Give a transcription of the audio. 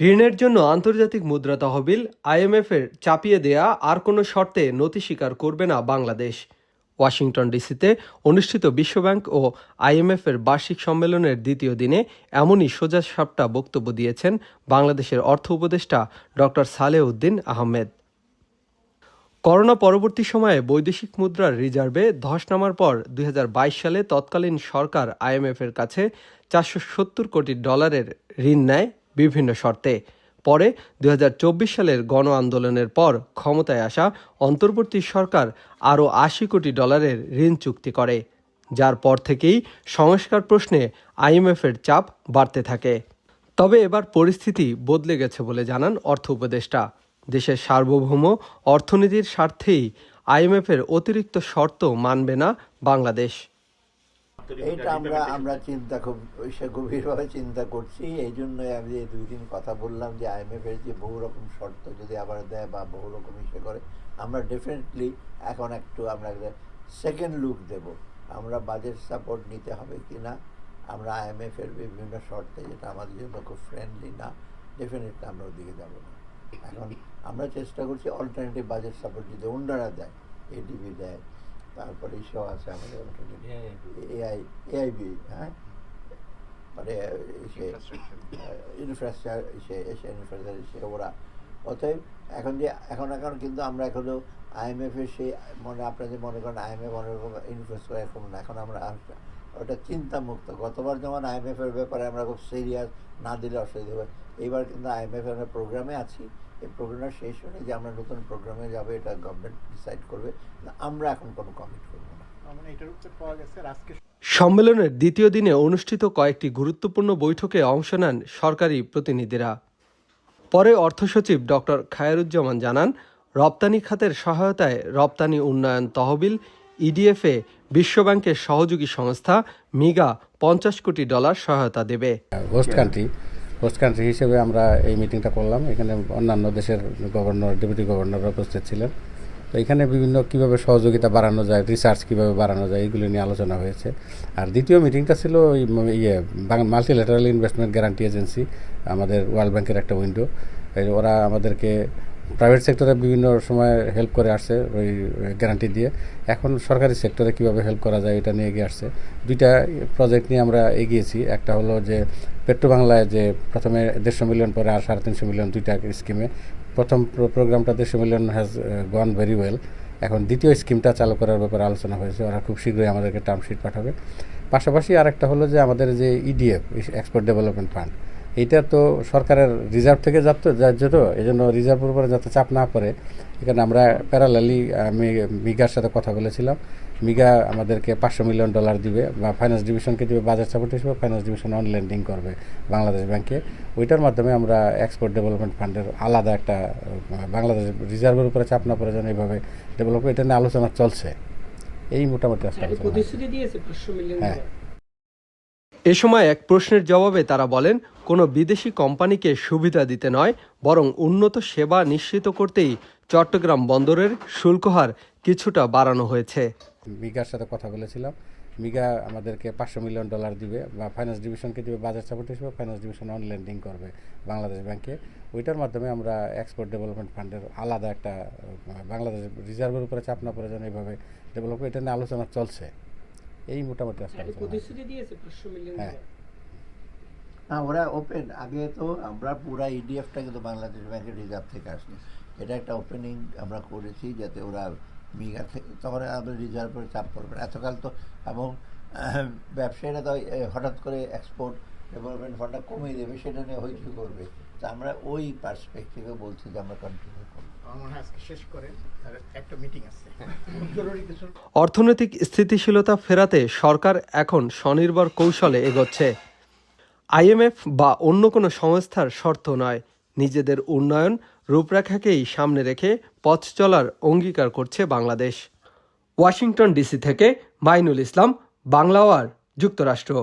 ঋণের জন্য আন্তর্জাতিক মুদ্রা তহবিল আইএমএফের চাপিয়ে দেয়া আর কোনো শর্তে নথি স্বীকার করবে না বাংলাদেশ। ওয়াশিংটন ডিসিতে অনুষ্ঠিত বিশ্বব্যাংক ও আইএমএফের বার্ষিক সম্মেলনের দ্বিতীয় দিনে এমনই সোজা সাপটা বক্তব্য দিয়েছেন বাংলাদেশের অর্থ উপদেষ্টা ডক্টর সালেহ উদ্দিন আহমেদ। করোনা পরবর্তী সময়ে বৈদেশিক মুদ্রার রিজার্ভে ধস নামার পর দুই হাজার বাইশ সালে তৎকালীন সরকার আইএমএফের কাছে চারশো সত্তর কোটি ডলারের ঋণ নেয়। বিভিন্ন শর্তে। পরে দু হাজার চব্বিশ সালের গণ আন্দোলনের পর ক্ষমতায় আসা অন্তর্বর্তী সরকার আরও আশি কোটি ডলারের ঋণ চুক্তি করে, যার পর থেকেই সংস্কার প্রশ্নে আইএমএফের চাপ বাড়তে থাকে। তবে এবার পরিস্থিতি বদলে গেছে বলে জানান অর্থ উপদেষ্টা। দেশের সার্বভৌম অর্থনীতির স্বার্থেই আইএমএফের অতিরিক্ত শর্ত মানবে না বাংলাদেশ। এইটা আমরা আমরা চিন্তা খুব সে গভীরভাবে চিন্তা করছি এই জন্যই আমি যে দুই দিন কথা বললাম যে আইএমএফ এর যে বহু রকম শর্ত যদি আবার দেয় বা বহু রকম ইসে করে আমরা ডেফিনেটলি এখন একটু আমরা সেকেন্ড লুক দেব। আমরা বাজেট সাপোর্ট নিতে হবে কি না? আমরা আইএমএফ এর বিভিন্ন শর্তে যেটা আমাদের জন্য খুব ফ্রেন্ডলি না ডেফিনেটলি আমরা ওদিকে যাব না। এখন আমরা চেষ্টা করছি অল্টারনেটিভ বাজেট সাপোর্ট যদি অন্যরা দেয় এডিবি দেয় তারপরে ইসো আছে আমাদের এআই এআইবি হ্যাঁ মানে সে ইনফ্রাস্ট্রাকচার সে এসে ইনফ্রাস্ট্রাকচার সে ওরা। অতএব এখন যে এখন এখন কিন্তু আমরা এখনও আইএমএফের সেই মনে আপনাদের মনে করেন আইএমএফ অনেক রকম ইনফ্রাস্ট্রাকচার এখন এখন আমরা আর- ওটা চিন্তামুক্ত। গতবার যেমন আইএমএফ এর ব্যাপারে আমরা খুব সিরিয়াস না দিলে অসুবিধা হবে, এইবার কিন্তু আইএমএফ এর প্রোগ্রামে আছি। এই প্রোগ্রামটা শেষ হলে যে আমরা নতুন প্রোগ্রামে যাব, এটা গভর্নমেন্ট ডিসাইড করবে। আমরা এখন কোনো কমিট করব না। সম্মেলনের দ্বিতীয় দিনে অনুষ্ঠিত কয়েকটি গুরুত্বপূর্ণ বৈঠকে অংশ নেন সরকারি প্রতিনিধিরা। পরে অর্থ সচিব ডক্টর খায়রুজ্জামান জানান, রপ্তানি খাতের সহায়তায় রপ্তানি উন্নয়ন তহবিল ইডিএফে বিশ্বব্যাংকের সহযোগী সংস্থা মিগা পঞ্চাশ কোটি ডলার সহায়তা দেবে। হোস্ট কান্ট্রি হোস্ট কান্ট্রি হিসেবে আমরা এই মিটিংটা করলাম। এখানে অন্যান্য দেশের গভর্নর ডেপুটি গভর্নররা উপস্থিত ছিলেন। তো এখানে বিভিন্ন কীভাবে সহযোগিতা বাড়ানো যায় রিসার্চ কীভাবে বাড়ানো যায় এইগুলো নিয়ে আলোচনা হয়েছে। আর দ্বিতীয় মিটিংটা ছিল ইয়ে মাল্টিল্যাটারাল ইনভেস্টমেন্ট গ্যারান্টি এজেন্সি আমাদের ওয়ার্ল্ড ব্যাংকের একটা উইন্ডো ওরা আমাদেরকে প্রাইভেট সেক্টরে বিভিন্ন সময় হেল্প করে আসছে, ওই গ্যারান্টি দিয়ে। এখন সরকারি সেক্টরে কীভাবে হেল্প করা যায় এটা নিয়ে এগিয়ে আসছে। দুইটা প্রজেক্ট নিয়ে আমরা এগিয়েছি। একটা হলো যে পেট্রো বাংলায় যে প্রথমে দেড়শো মিলিয়ন পরে আর সাড়ে তিনশো মিলিয়ন দুইটা স্কিমে প্রথম প্রোগ্রামটা দেড়শো million has gone very well এখন দ্বিতীয় স্কিমটা চালু করার ব্যাপারে আলোচনা হয়েছে। ওরা খুব শীঘ্রই আমাদেরকে টার্মশিট পাঠাবে। পাশাপাশি আরেকটা হলো যে, আমাদের যে ইডিএফ এক্সপোর্ট ডেভেলপমেন্ট ফান্ড এইটা তো সরকারের রিজার্ভ থেকে যাচ্ছে যাচ্ছে তো এই জন্য রিজার্ভের উপরে যাতে চাপ না পড়ে। এখানে আমরা প্যারালালি আমি মিগার সাথে কথা বলেছিলাম। মিগা আমাদেরকে পাঁচশো মিলিয়ন ডলার দিবে বা ফাইন্যান্স ডিভিশনকে দিবে বাজার সাপোর্ট হিসেবে ফাইন্যান্স ডিভিশন অন লেন্ডিং করবে বাংলাদেশ ব্যাংকে। ওইটার মাধ্যমে আমরা এক্সপোর্ট ডেভেলপমেন্ট ফান্ডের আলাদা একটা বাংলাদেশ রিজার্ভের উপরে চাপ না পড়ে যেন এইভাবে ডেভেলপ এটা নিয়ে আলোচনা চলছে। এই মোটামুটি হ্যাঁ। এ সময় এক প্রশ্নের জবাবে তারা বলেন, কোনো বিদেশি কোম্পানিকে সুবিধা দিতে নয়, বরং উন্নত সেবা নিশ্চিত করতেই চট্টগ্রাম বন্দরের শুল্কহার কিছুটা বাড়ানো হয়েছে। মিগার সাথে কথা বলেছিলাম। মিগা আমাদেরকে পাঁচশো মিলিয়ন ডলার দিবে বা ফাইন্যান্স ডিভিশনকে দিবে বাজার সাপোর্ট হিসেবে ফাইন্যান্স ডিভিশন অন লেন্ডিং করবে বাংলাদেশ ব্যাংকে ওইটার মাধ্যমে আমরা এক্সপোর্ট ডেভেলপমেন্ট ফান্ডের আলাদা একটা, বাংলাদেশ রিজার্ভের উপরে চাপ না পড়ে যেন এইভাবে ডেভেলপ এটা নিয়ে আলোচনা চলছে। এই মোটামুটি আলোচনা হয়েছে। হ্যাঁ না ওরা ওপেন আগে তো আমরা পুরা ইডিএফটা কিন্তু বাংলাদেশ ব্যাংকের রিজার্ভ থেকে আসছে এটা একটা ওপেনিং আমরা করেছি যাতে ওরা মিগা থেকে তখন আমাদের রিজার্ভের চাপ পড়বে না। এতকাল তো এবং ব্যবসায়ীরা তো হঠাৎ করে এক্সপোর্ট ডেভেলপমেন্ট ফান্ডটা কমিয়ে দেবে সেটা নিয়ে হইচই করবে তা আমরা ওই পার্সপেক্টিভে বলছি যে আমরা কন্টিনিউ করব অর্থনৈতিক স্থিতিশীলতা ফেরাতে সরকার এখন স্বনির্ভর কৌশলে এগোচ্ছে। আইএমএফ বা অন্য কোনো সংস্থার শর্ত নয়। নিজেদের উন্নয়ন রূপরেখাকেই সামনে রেখে পথ চলার অঙ্গীকার করছে বাংলাদেশ। ওয়াশিংটন ডিসি থেকে মাইনুল ইসলাম বাংলাওয়ার যুক্তরাষ্ট্র।